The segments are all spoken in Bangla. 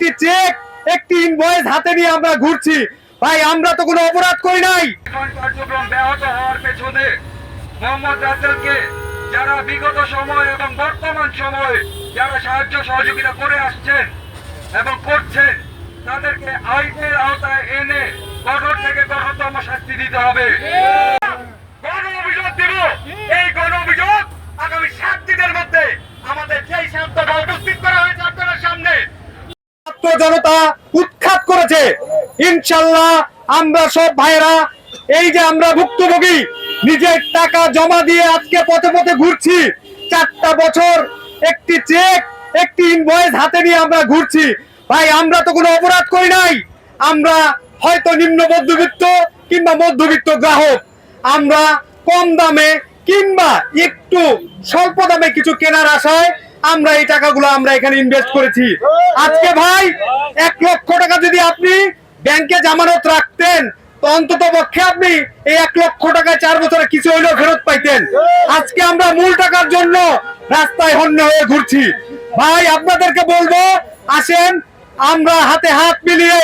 একটি চেক একটি ইনভয়েস হাতে নিয়ে আমরা ঘুরছি। ভাই, আমরা তো কোনো অপরাধ করি নাই। কার্যক্রম ব্যাহত হওয়ার পেছনে মোহাম্মদ যারা বিগত সময় এবং বর্তমান সময়ে যারা সাহায্য সহযোগিতা করে আসছেন এবং করছেন, তাদেরকে আইনের আওতায় এনে কঠোর থেকে কঠোরতম শাস্তি দিতে হবে। ছাত্র জনতা উৎখাত করেছে। ইনশাল্লাহ আমরা সব ভাইরা এই যে আমরা ভুক্তভোগী, নিজের টাকা জমা দিয়ে আজকে পথে পথে ঘুরছি। চারটা বছর একটি চেক একটি ইনভয়েস হাতে নিয়ে আমরা ঘুরছি। ভাই, আমরা তো কোনো অপরাধ করি নাই। আমরা হয়তো নিম্ন মধ্যবিত্ত কিংবা মধ্যবিত্ত গ্রাহক। আমরা কম দামে কিংবা একটু স্বল্প দামে কিছু কেনার আশায় আমরা এই টাকাগুলো আমরা এখানে ইনভেস্ট করেছি। আজকে ভাই, এক লক্ষ টাকা যদি আপনি ব্যাংকে জামানত রাখতেন অন্তত পক্ষে আপনি এই এক লক্ষ টাকা চার বছরে কিছু হইলেও ফেরত পাইতেন। আজকে আমরা মূল টাকার জন্য রাস্তায় হন্য হয়ে ঘুরছি। ভাই, আপনাদেরকে বলব, আসেন, আমরা হাতে হাত মিলিয়ে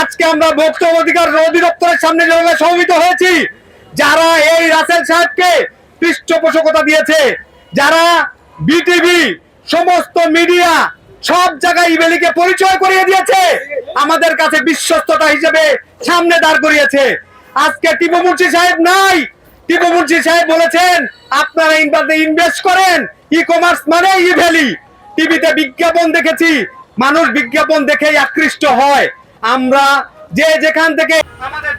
আজকে আমরা বক্তব্য অধিকার অধিদপ্তরের সামনে যেভাবে সমবেত হয়েছি, যারা এই রাসেল সাহেবকে পৃষ্ঠপোষকতা দিয়েছে, যারা বিটিভি সমস্ত মিডিয়া সব জায়গায় ইবেলিকে পরিচয় করিয়ে দিয়েছে। আমাদের কাছে বিশ্বস্ততা হিসেবে সামনে দাঁড় করিয়েছে। আজকে টিপু মুন্সি সাহেব নাই। টিপু মুন্সি সাহেব বলেছেন, আপনারা ইনভেস্ট করেন ই কমার্স মানে ই ভ্যালি টিভিতে বিজ্ঞাপন দেখেছি, মানুষ বিজ্ঞাপন দেখেই আকৃষ্ট হয়। আমরা যে যেখান থেকে আমাদের